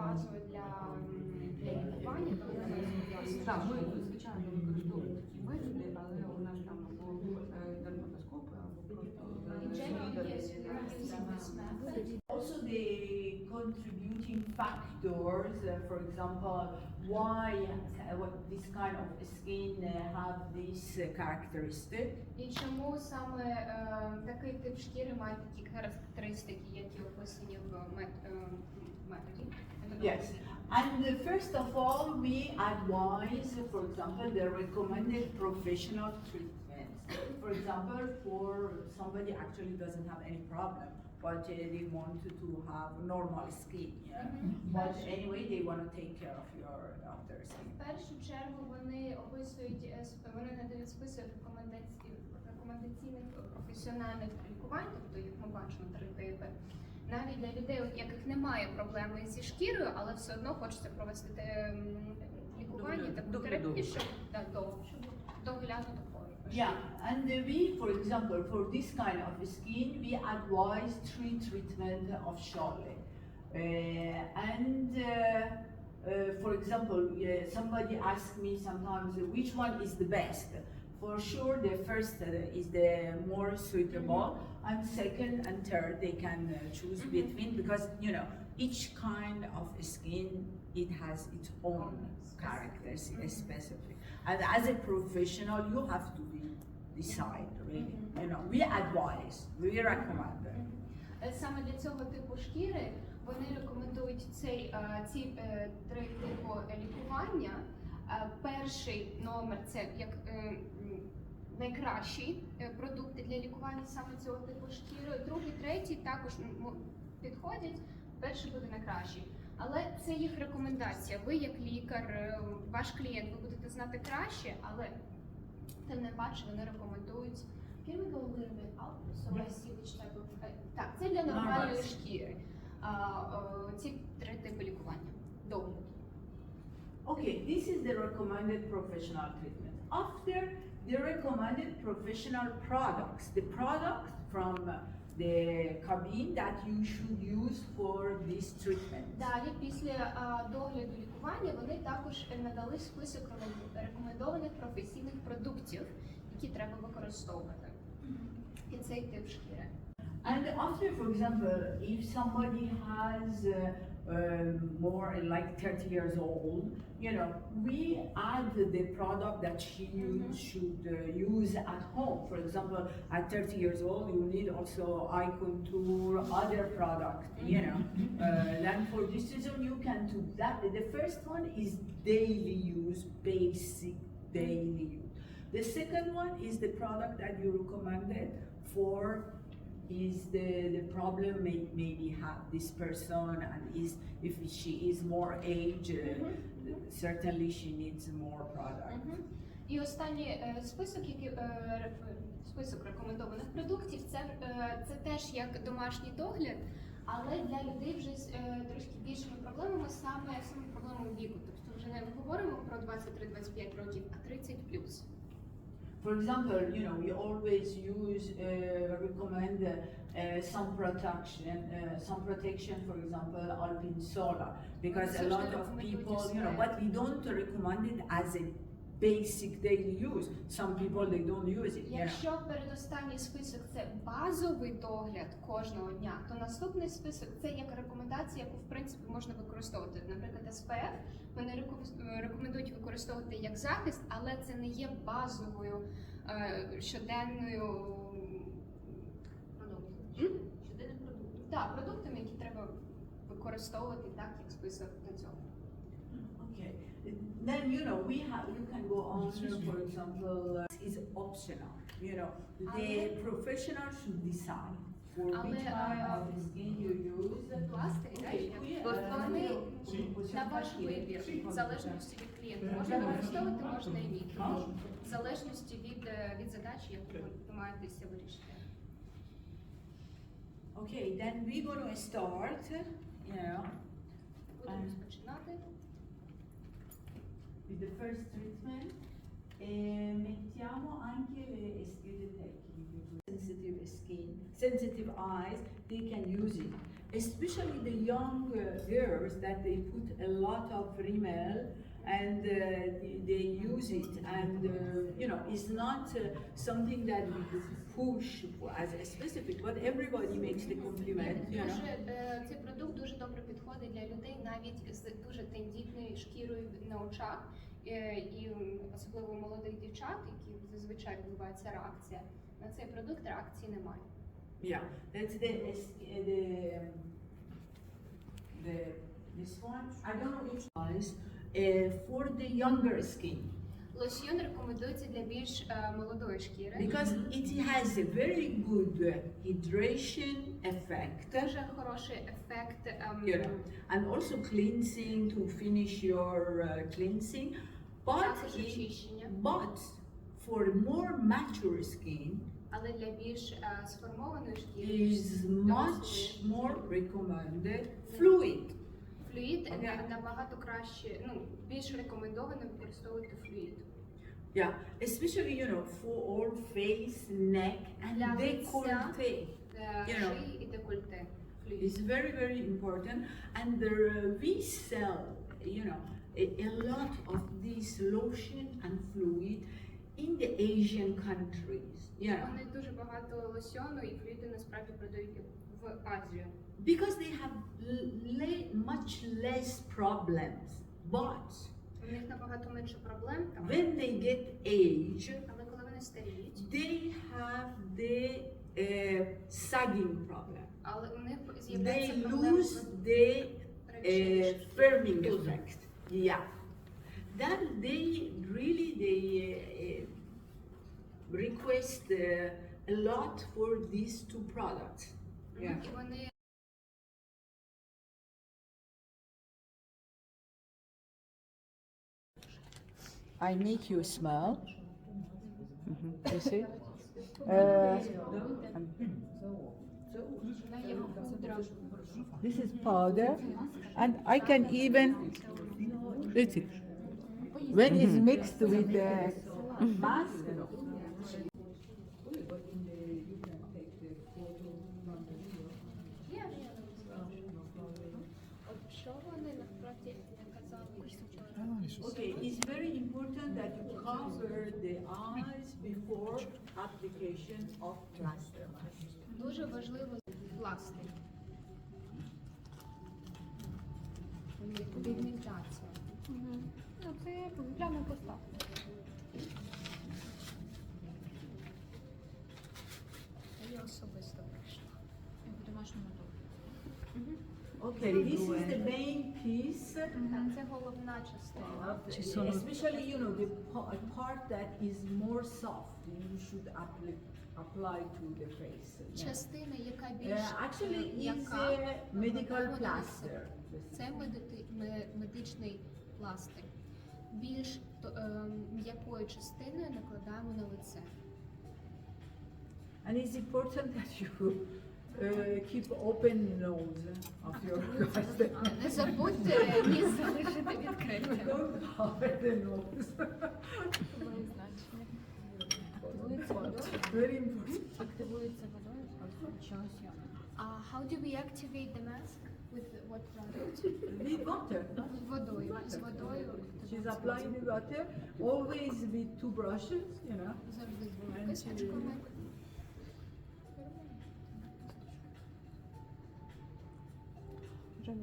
базою для, лікування, тому ми. Так, ми звичайно використовуємо такі методи, але у нас там або е, дерматоскопи, або просто е. Also, the contributing factors, uh, for example, why uh, what this kind of skin uh, have this uh, characteristic. І чому саме е, такий тип шкіри має такі характеристики, які описані в мет- е, методі? Yes. And uh, first of all, we advise, for example, the recommended professional treatments. For example, for somebody actually doesn't have any problem, but uh, they want to, to have normal skin. Yeah? But anyway, they want to take care of your of their skin. В першу чергу вони описують е, сп- вони надають список рекомендацій рекомендаційних професіональних лікувань, тобто як ми бачимо три типи. Навіть для людей, у яких немає проблеми зі шкірою, але все одно хочеться провести ем, лікування таку терапію, щоб да, до- щоб доглянути. Yeah, and uh, we, for example, for this kind of skin, we advise three treatment of Charlotte. Uh, and uh, uh, for example, uh, somebody asks me sometimes uh, which one is the best. For sure, the first uh, is the more suitable, and second and third they can uh, choose Mhm. between because you know each kind of skin it has its own characters, Mhm. specific. And as a professional, you have to be decide really. Mhm. You know, we advise, we recommend. Е, Саме для цього типу шкіри вони рекомендують цей, е, ці е, три типу лікування. Е, Перший номер це як е, найкращі е, продукти для лікування саме цього типу шкіри. Другий, третій також підходять. Перший буде найкращий. Але це їх рекомендація. Ви як лікар, ваш клієнт, ви будете знати краще, але тим не паче вони рекомендують. Can we go a little bit out so I see which type of... е, Так, це для нормальної шкіри. А, е, ці три типи лікування. Догляду. Okay, this is the recommended professional treatment. After the recommended professional products, the products from the cabin that you should use for this treatment. Далі, після а, догляду лікування, вони також надали список рекомен- рекомендованих професійних продуктів, які треба використовувати. І цей тип шкіри. And after, for example, if somebody has uh, um, more like 30 years old, you know, we add the product that she Mhm. should uh, use at home. For example, at 30 years old, you need also eye contour, other product, you know. Uh, then for this reason, you can do that. The first one is daily use, basic daily use. The second one is the product that you recommended for is the, the problem may, maybe have this person and is if she is more age uh, certainly she needs more product Мгм. І останній е, список, який е, список рекомендованих продуктів, це, е, це теж як домашній догляд, але для людей вже з трошки більшими проблемами, саме саме проблемами віку. Тобто вже не говоримо про 23-25 років, а 30 плюс. For example you know we always use uh, recommend uh, some protection uh, some protection for example alpine solar. Because a lot of people you know but we don't recommend it as a basic daily use some people they don't use it Якщо передостанній список це базовий догляд кожного дня, то наступний список це як рекомендація, яку в принципі можна використовувати. Наприклад, СПФ вони рекомендують використовувати як захист, але це не є базовою е, щоденною продуктом. Щоденним продуктом. Так, продуктами, які треба використовувати так, як список до цього. Okay. Then you know we have you can go on for example uh, is optional. You know the Ale- professional should decide for Ale, which kind uh, of skin you use. Пластик, Okay, так? we, Бо uh, вони we- на ваш вибір, в залежності від клієнта. Можна використовувати, можна і ні. В залежності від, е, від задачі, яку ви намагаєтеся вирішити. Okay, then we're going to start. You know Будемо Ем. розпочинати. with the first treatment. E mettiamo anche le schede tecniche. Sensitive skin, sensitive eyes, they can use it. especially the young uh, girls that they put a lot of rimel and uh, they, use it and uh, you know it's not uh, something that we push as a specific but everybody makes the compliment you know Дуже е, цей продукт дуже добре підходить для людей навіть з дуже тендітною шкірою на очах, е, і особливо молодих дівчат, які зазвичай відбувається реакція. На цей продукт реакції немає. yeah that's the uh, the um, the this one i don't know which one is uh, for the younger skin Лосьйон рекомендується для більш е, молодої шкіри. because it has a very good uh, hydration effect Дуже хороший ефект. ем, you know, and also cleansing to finish your uh, cleansing. But, також it- очищення. but for more mature skin Але для більш е, сформованої шкіри is much more recommended fluid. флюїд Окей. на- набагато краще, ну більш рекомендовано використовувати флюїд. Yeah, especially you know for all face, neck, and Для décolleté. Для You know. шиї і декольте. Флюїд. It's very very important, and there, uh, we sell you know a, a lot of this lotion and fluid in the Asian countries. Yeah. Вони дуже багато лосьону і флюїду насправді продають в Азію. because they have l- le- much less problems. But У них набагато менше проблем там. when they get age, Але коли вони старіють, they have the uh, sagging problem. але у них з'являється They проблема lose з the uh, речовищем. firming effect. Yeah, that they really they uh, uh, request uh, a lot for these two products. Yeah. І вони I make you smile. Mm -hmm. You see? Uh, um, this is powder, and I can even eat it when mm -hmm. it's mm-hmm. mixed with uh, the mask. Okay, important that you cover the eyes before application of plaster. Дуже важливо пластик. Пігментація. Ну, це плями поставки. Okay, this is the main piece. Так, Це головна частина. Uh, Especially, you know, the pa- part that is more soft, you should apply, apply to the face. Yeah. Частина, яка більш Uh, actually, е, it's м'яка, a medical викладаємо на plaster. лице. Це медити- ме- медичний пластир. Більш то- е, м'якою частиною накладаємо на лице. And it's important that you uh, keep open nose of your customer. Не забудьте ніс залишити відкритим. Don't cover the nose. Активується водою. Very important. Активується водою. Чогось я. Uh, how do we activate the mask? With what product? With water. З водою. З водою. She's applying the water, always with two brushes, you know. Завжди з And кисточками. You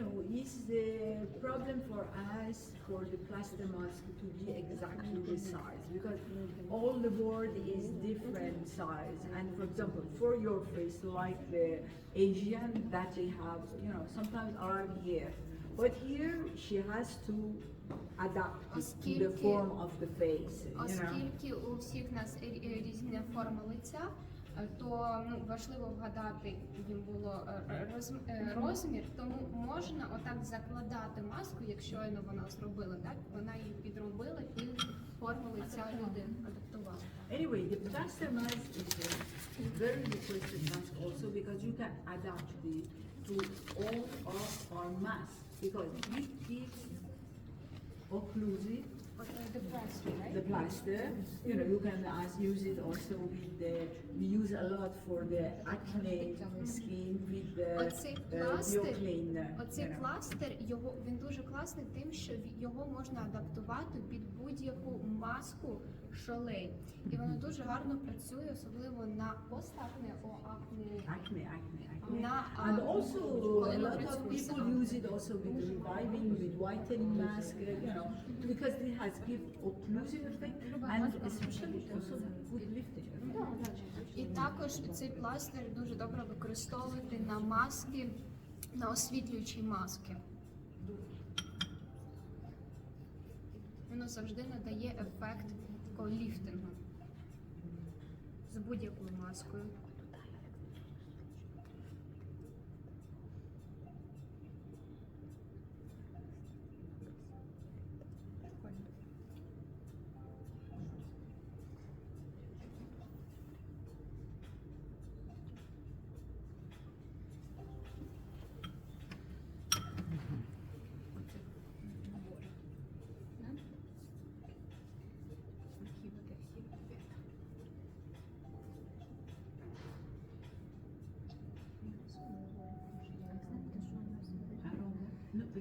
know, is the problem for us, for the plaster mask, to be exactly the size? Because all the board is different size. And for example, for your face, like the Asian that they have, you know, sometimes are here, But here she has to adapt to the Оскільки- form of the face, you know. Оскільки у всіх нас рі- е, різна лиця, е, то ну, важливо вгадати їм було е, роз- е, розмір, тому можна отак закладати маску, як щойно вона зробила, так вона її підробила під форму лиця людини, адаптувала. Anyway, the plaster mask is a very requested mask also because you can adapt it to all of our masks because it is occlusive uh, the plaster, right? the plaster. You know, you can as use it also with the. We use a lot for the acne skin with the Оцей uh, пластир, Neoclean, uh, Оцей пластир його він дуже класний тим, що ві- його можна адаптувати під будь-яку маску шолей. І воно дуже гарно працює, особливо на постакне о акне. На And а, also, a lot of people use it also with reviving, with whitening mask, uh, you know, because it has give occlusive effect and especially also good lifting. І також цей пластир дуже добре використовувати на маски, на освітлюючі маски. Воно завжди надає ефект такого ліфтингу з будь-якою маскою.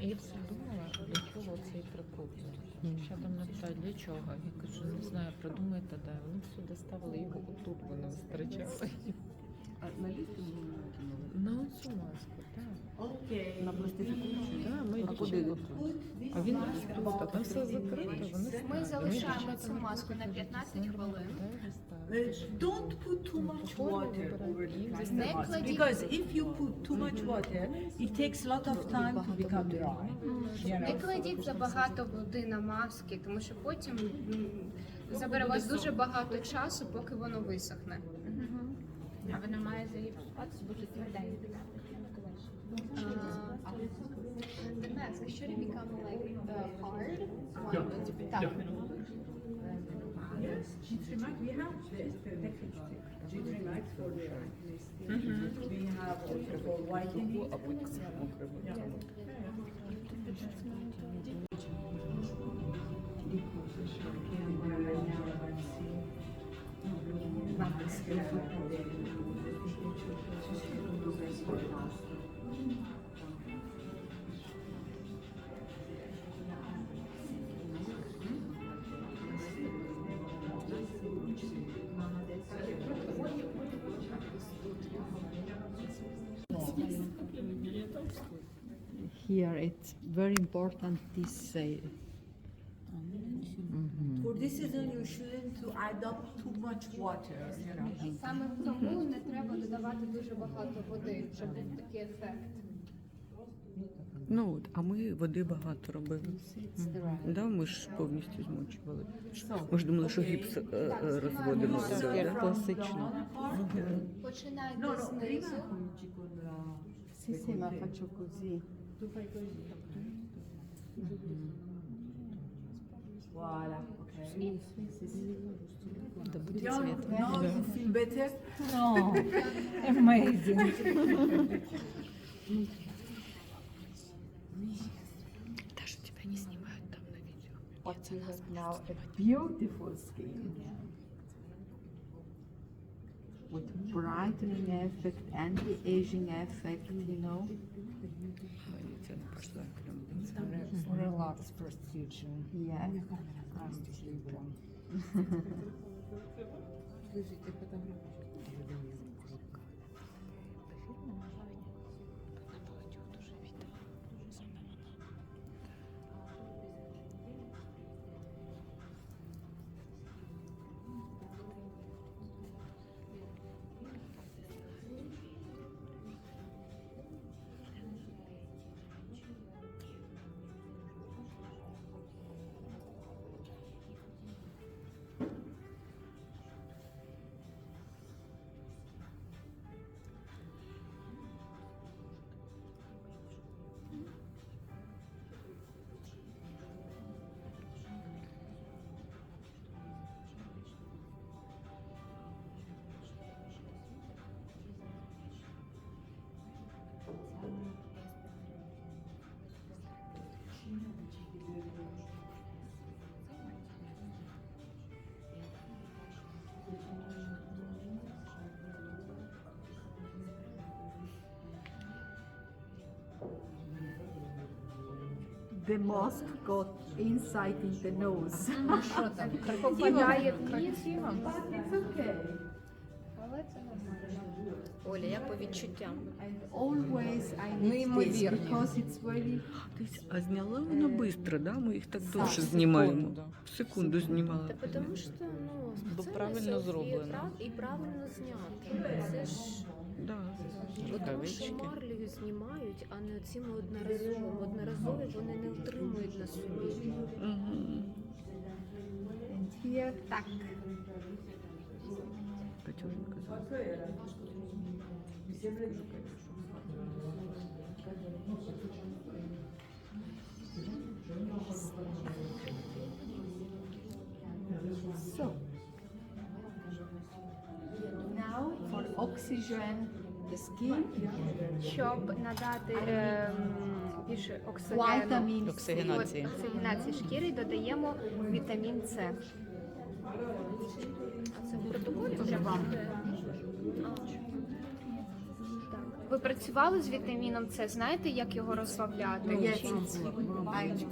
І Я все думала, для чого цей прикол. Ще там напитають, для чого? Я кажу, не знаю, придумайте, де. Вони всюди ставили його отут, вони вистрачали. А на ліфтингу На оцю маску, так. Ok. на пластифікацію. Да, ми А куди? А він тут, а там все закрито. Вони Ми залишаємо цю маску на 15 хвилин. Uh, don't put too much water over the Не mask кладіть- because if you put too much water, it takes a lot of time to become dry. You Не know? кладіть забагато води на маски, тому що потім м, забере у вас дуже багато часу, поки воно висохне. А вона має заїбатися, бути тверденька. The mask should it become like uh, hard? Yeah. Так. Yes, G3 Max, we have this, definitely. G3 Max for the acne skin. We have also for whitening. Yeah. Here it's very important this uh, For this season, you shouldn't to add up too much water, you know. Саме тому не треба додавати дуже багато води, щоб був такий ефект. Ну от, а ми води багато робили. Да, ми ж повністю змочували. Ми ж думали, що гіпс е, е, розводимо Так, як да? класично. Починайте No, no, знизу. Sì, sì, ma faccio così. Voilà, ok. Да буде Now, цвіт. now you feel better? No, amazing. Даже тебя не снимают там на видео. Now a beautiful skin. With brightening effect, anti-aging effect, you know. Ой, Це не пішла прям. Relax the mosque got inside in the nose. Що там? Попадає в. Красиво. But it's okay. Але це нормально. Оля, я по відчуттям. And always I need this Неймовірні. because it's very А зняла вона швидко, да? Ми їх так довше знімаємо. В секунду знімала. Та тому що ну, Бо правильно зроблено. прав- І правильно знято. Це ж Да. Бо тому що Рукавички. марлею знімають, а не цими одноразовими. Одноразові вони не утримують на собі. Here Так. Катюшенька казала. Oxygen the skin, Щоб надати ем, більше оксигену. vitamin C. Оксигенації. Оксигенації шкіри додаємо вітамін С. А це в протоколі Вже вам. Ви працювали з вітаміном С? Знаєте, як його розслабляти? Yes, Чи- I,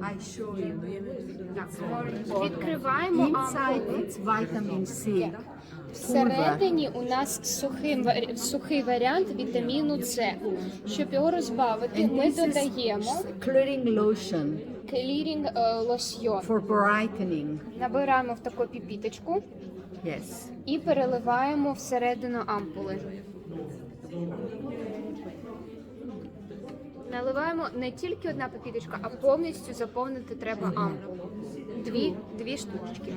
I show you. Так, відкриваємо Inside ампулу. it's vitamin C. Всередині у нас сухий, варі- сухий варіант вітаміну С. Щоб його розбавити, And ми this is додаємо clearing lotion клірінг е, лосьйон. for brightening. Набираємо в таку піпіточку Yes. і переливаємо всередину ампули. Наливаємо не тільки одна піпіточка, а повністю заповнити треба ампулу. Дві, дві штучки.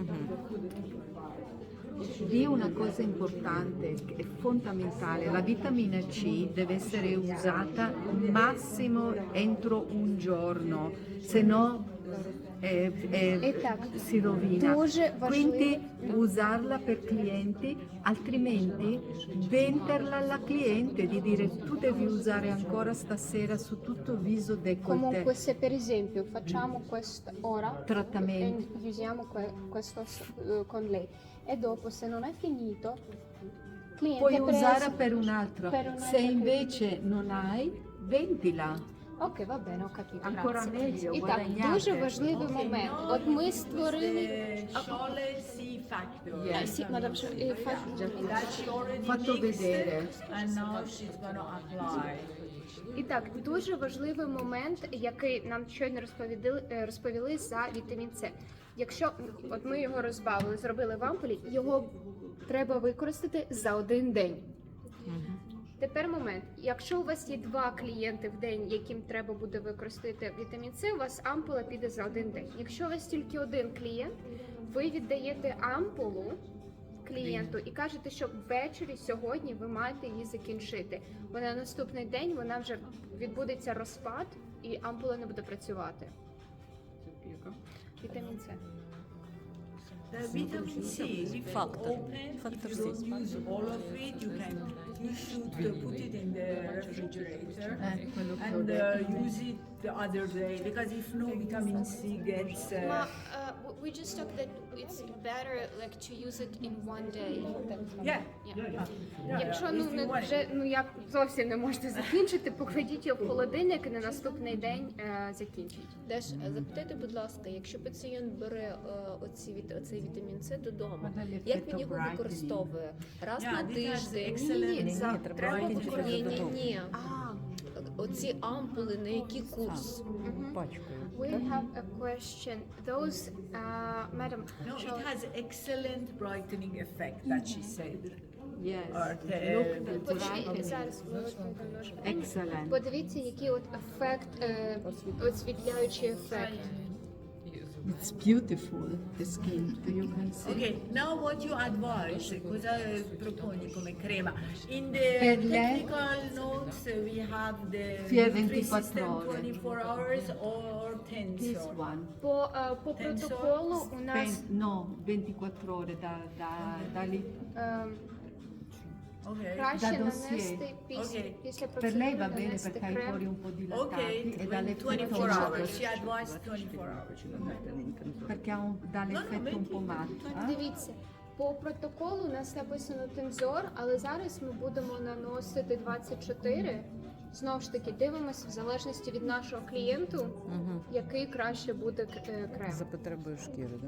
Lì una cosa importante, è fondamentale, la vitamina C deve essere usata massimo entro un giorno, se no eh, eh, si rovina. Quindi usarla per clienti, altrimenti venderla alla cliente di dire tu devi usare ancora stasera su tutto il viso décolleté. Comunque se per esempio facciamo questo ora, trattamento, usiamo questo eh, con lei e dopo se non è finito puoi usarla per un altro. Per un altro se invece cliente. non hai, vendila. Ok, va bene, ho capito. Ancora meglio, І так, дуже важливий момент. От ми створили. Scholle C factor. Ah, sì, madame, eh, fa- That she already Fatto mixed vedere. and now she's gonna apply. І так, дуже важливий момент, який нам щойно розповіли, е, розповіли за вітамін С. Якщо от ми його розбавили, зробили в ампулі, його треба використати за один день. Тепер момент. Якщо у вас є два клієнти в день, яким треба буде використати вітамін С, у вас ампула піде за один день. Якщо у вас тільки один клієнт, ви віддаєте ампулу клієнту і кажете, що ввечері сьогодні ви маєте її закінчити. Бо на наступний день вона вже відбудеться розпад і ампула не буде працювати. Вітамін С. The vitamin C, if you Factor. open, if Factor you C. don't use all of it, you can, you should uh, put it in the refrigerator Eh, quello che ho and detto. uh, use it the other day because if no vitamin C gets. Uh, we just talked that it's better like to use it in one day. yeah. Yeah. Якщо ну не вже ну як зовсім не можете закінчити, покладіть його в холодильник і на наступний день е, закінчіть. Даш, запитайте, будь ласка, якщо пацієнт бере е, оці, віт- оцей вітамін С додому, як він його використовує? Раз на тиждень? Ні, за- треба треба ні, ні, ні. А, Оці ампули на який курс? Пачкою. we have a question. Those, uh, madam, No, shall- it has excellent brightening effect that she said. Yes. Or the, Look, Почекайте, brightening. зараз хвилинку, немножко. Excellent. Подивіться, який от ефект, е, освітляючий ефект. It's beautiful, the skin. You can see. Ok, now what you advise, cosa proponi come crema? In the Per lei- technical notes uh, we have the Fier free 24 system ore. 24 hours or This tensor. one. По, е, по Тенсор. протоколу у нас Pen- no, 24 ore da, da, da lì. е, Okay. краще Da dossier. нанести після, Окей. після Per процедури lei va bene нанести perché hai крем. fuori un po' dilatati Okay, e dà 24 matte. hours. She advised 24 hours. Perché ha un- dà l'effetto un po' matte. eh? Дивіться, по протоколу у нас написано тензор, але зараз ми будемо наносити 24 Знову ж таки, дивимося в залежності від нашого клієнту, Угу. який краще буде е, крем. За потребою шкіри, да?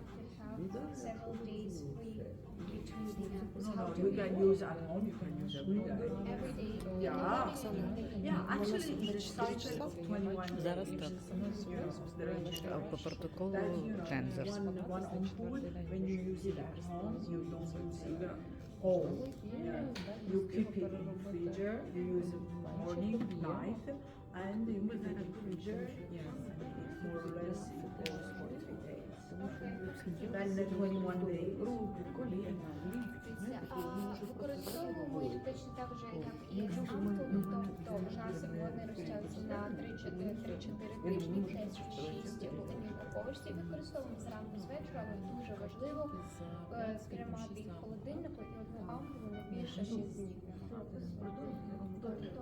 to have several days free between the levels? No, How no, do you we can use at home, you can use every day. every day? Yeah. Yeah, actually, the cycle of 21 Зараз days, так. you know, the А по протоколу That, you know, тензор. one, one ampoule, when you use it at home, you don't use it at home. Yeah. You keep it in freezer, you use it morning, night, and in freezer, yeah, it more or less it goes for three days. Then the twenty-one days. Їх точно так же, як і ампули, тобто жасик вони розтягуються на 3-4 тижні, десь 6 годин упаковочці. Використовуємо зранку з вечора, але дуже важливо е, сприймати їх в холодильнику і одну ампулу не більше 6 днів. Тобто,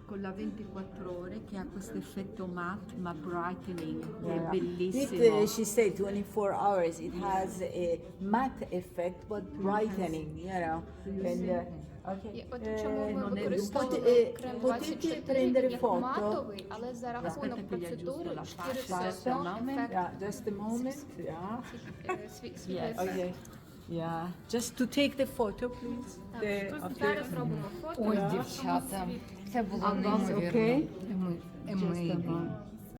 con la 24 ore che ha questo effetto matte ma brightening, che è With, bellissimo. uh, she said 24 hours, it has a matte effect but brightening, you know. And, uh, okay. І от чому Eh, ми non è- використовуємо Pot- eh, крем potete 24 prendere як foto? матовий, але за рахунок Aspetta che gli процедури aggiusto la шкіри faccia. все Just a одно moment, ефект yeah, just a moment, yeah. е, свій- свій Yeah, ефект. okay. Yeah, just to take the photo, please. The, Тут of the- зараз робимо фото. Ой, дівчата, Segundo, okay. É muito.